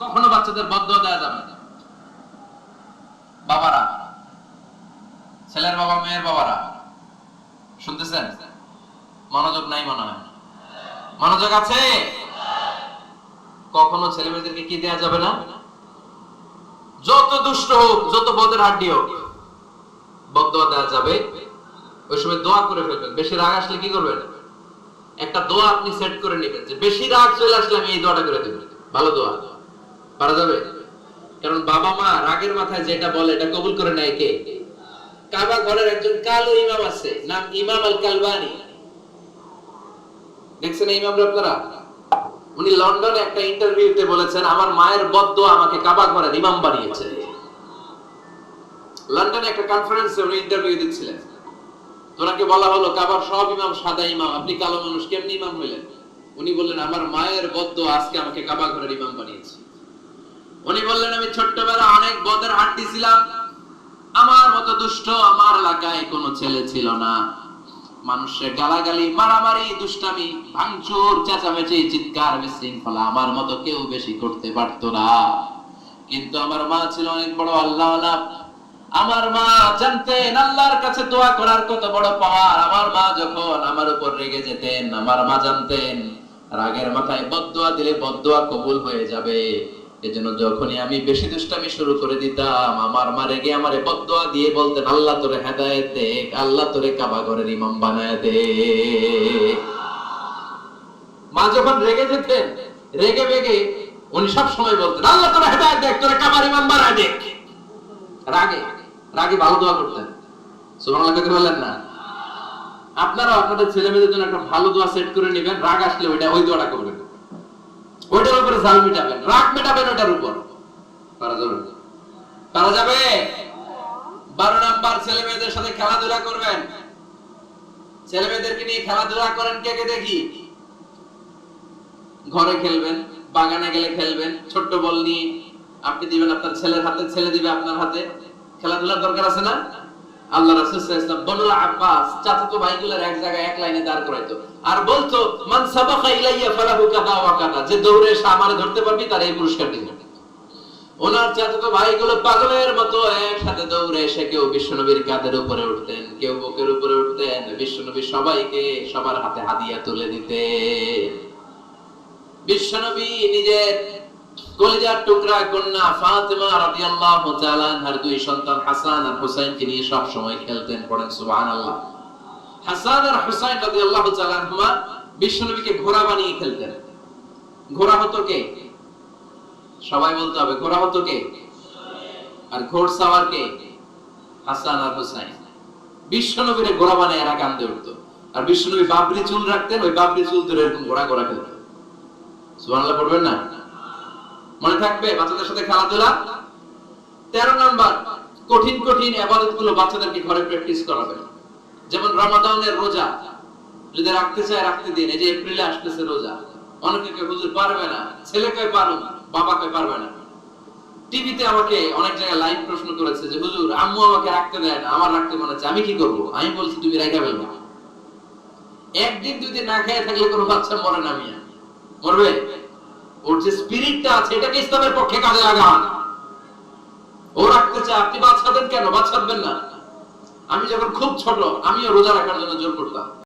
কখনো বাচ্চাদের বদয়া দেওয়া যাবে না। বাবারা, ছেলের বাবা, মেয়ের বাবারা, শুনতেছেন? মনোযোগ নাই মনে হয়। মনোযোগ আছে? কখনো ছেলে মেয়েদেরকে কি দেওয়া যাবে না? যত দুষ্ট হোক, যত বদের হাড্ডি হোক বদয়া দেওয়া যাবে। ওই সময় দোয়া করে ফেলবেন। বেশি রাগ আসলে কি করবেন? একটা দোয়া আপনি সেট করে নেবেন যে, বেশি রাগ চলে আসলে আমি এই দোয়াটা করে দেব। ভালো দোয়া। পারা যাবে? কারণ বাবা মা রাগের মাথায় যেটা বলে, এটা কবুল করে নেয় কে? কাবা ঘরের একজন কালো ইমাম আছে, নাম ইমাম আল কালবানি দেখছেন এই ইমামরা আপনারা উনি লন্ডনে একটা ইন্টারভিউতে বলেছেন, আমার মায়ের বদদোয়া আমাকে কাবা ঘরের ইমাম বানিয়েছে। লন্ডনে একটা কনফারেন্সে উনি ইন্টারভিউ দিচ্ছিলেন। ওনাকে বলা হলো, কাবার সব ইমাম সাদা ইমাম, আপনি কালো মানুষ, কেমনি ইমাম হইলেন? উনি বললেন, আমার মায়ের বদ্ধ আজকে আমাকে কাবা ঘরের ইমাম বানিয়েছে। উনি বললেন, আমি ছোট্টবেলা অনেক বদের হাঁটতি ছিলাম। আমার মতো দুষ্ট আমার এলাকায় কোনো ছেলে ছিল না। মানুষের গালাগালি, মারামারি, দুষ্টামি, ভাঙচুর, চেঁচামেচি, চিৎকার, বিশৃঙ্খলা আমার মতো কেউ বেশি করতে পারতো না। কিন্তু আমার মা ছিল অনেক বড় আল্লাহ আমার মা জানতেন, আল্লাহর কাছে দোয়া করার কত বড় পাওয়ার আমার মা যখন আমার উপর রেগে যেতেন, আমার মা জানতেন, রাগের মাথায় বদদোয়া দিলে বদদোয়া কবুল হয়ে যাবে। এজন্য যখনই আমি বেশি দুষ্টামি শুরু করে দিতাম, আমার মা রেগে আমারে বদদোয়া দিয়ে বলতেন, আল্লাহ তোরে হেদায়েত দে আল্লাহ তোরে কাবা ঘরের ইমাম বানায় দে মা যখন রেগে যেতেন, রেগে বেগে উনি সব সময় বলতেন, আল্লাহ তোরে তোরে কাবার ইমাম বানায় দে রাগে রাগে ভালো দোয়া করতেন। সুবহানাল্লাহ বললেন না? আপনারা আপনাদের ছেলে মেয়েদের জন্য একটা ভালো দোয়া সেট করে নেবেন, রাগ আসলে ওইটা, ওই দোয়াটা করবেন। ওইটার উপরে জাল মিটাবেন, রাগ মেটাবেন ওইটার উপর। পারা যাবে পারা যাবে? বারো নাম্বার ছেলে মেয়েদের সাথে খেলাধুলা করবেন। ছেলে মেয়েদেরকে নিয়ে খেলাধুলা করেন কে কে দেখি? ঘরে খেলবেন, বাগানে গেলে খেলবেন, ছোট্ট বল নিয়ে আপনি দিবেন আপনার ছেলের হাতে, ছেলে দিবে আপনার হাতে। খেলাধুলার দরকার আছে না? আল্লাহ রাসূল সাল্লাল্লাহু আলাইহি আব্বাস চাচাতো এক জায়গায় এক লাইনে দাঁড় করাইতো। আর বলতো, মান সাবাকা ইলাইয়া ফালাহু কাদা ওয়া কাদা যে দৌড়ে এসে আমারে ধরতে পারবি, তার এই পুরস্কার দিবে। ওনার চাচাতো ভাইগুলো পাগলের মতো একসাথে দৌড়ে এসে কেউ বিশ্বনবীর কাঁধের উপরে উঠতেন, কেউ বুকের উপরে উঠতেন। বিশ্বনবী সবাইকে সবার হাতে হাদিয়া তুলে দিতেন। বিশ্বনবী নিজের কলিজার টুকরা কন্যা ফাতেমা দুই সন্তান হাসান আর হুসাইনকে নিয়ে সব সময় খেলতেন, পড়েন হাসান আর হুসাইন বিশ্বনবীকে ঘোড়া বানিয়ে খেলতেন। ঘোড়া হতো কে? সবাই বলতে হবে, ঘোড়া হতো কে? আর ঘোড় সাওয়ার কে? হাসান আর হুসাইন। বিশ্বনবীরে ঘোড়া বানিয়ে এরা কান্দে উঠতো। আর বিশ্বনবী বাবরি চুল রাখতেন, ওই বাবরি চুল ধরে এরকম ঘোড়া ঘোড়া পড়বেন না? মনে থাকবে বাচ্চাদের সাথে খেলাধুলা? তেরো নাম্বার, কঠিন কঠিন আবাদতগুলো বাচ্চাদেরকে ঘরে প্র্যাকটিস করাবেন যেমন রমাদানের রোজা, যদি রাখতে চায় রাখতে দিন, এই যে এপ্রিলে আসতেছে রোজা। অনেকে কেউ হুজুর, পারবে না। ছেলে কয় পারুন বাবা কয়, পারবে না। টিভিতে আমাকে অনেক জায়গায় লাইভ প্রশ্ন করেছে যে, হুজুর, আম্মু আমাকে রাখতে দেয় না, আমার রাখতে মনে হচ্ছে, আমি কি করব? আমি বলছি, তুমি রাখা ফেলবে একদিন যদি না খেয়ে থাকলে কোনো বাচ্চা মরে না মিয়া। মরবে? ওর যে স্পিরিটটা আছে, এটাকে ইসলামের পক্ষে কাজে লাগান। ও রাখতে চায় আপনি বাদ সাধেন কেন? বাদ সাধবেন না। আমি যখন খুব ছোট, আমিও রোজা রাখার জন্য জোর করতাম।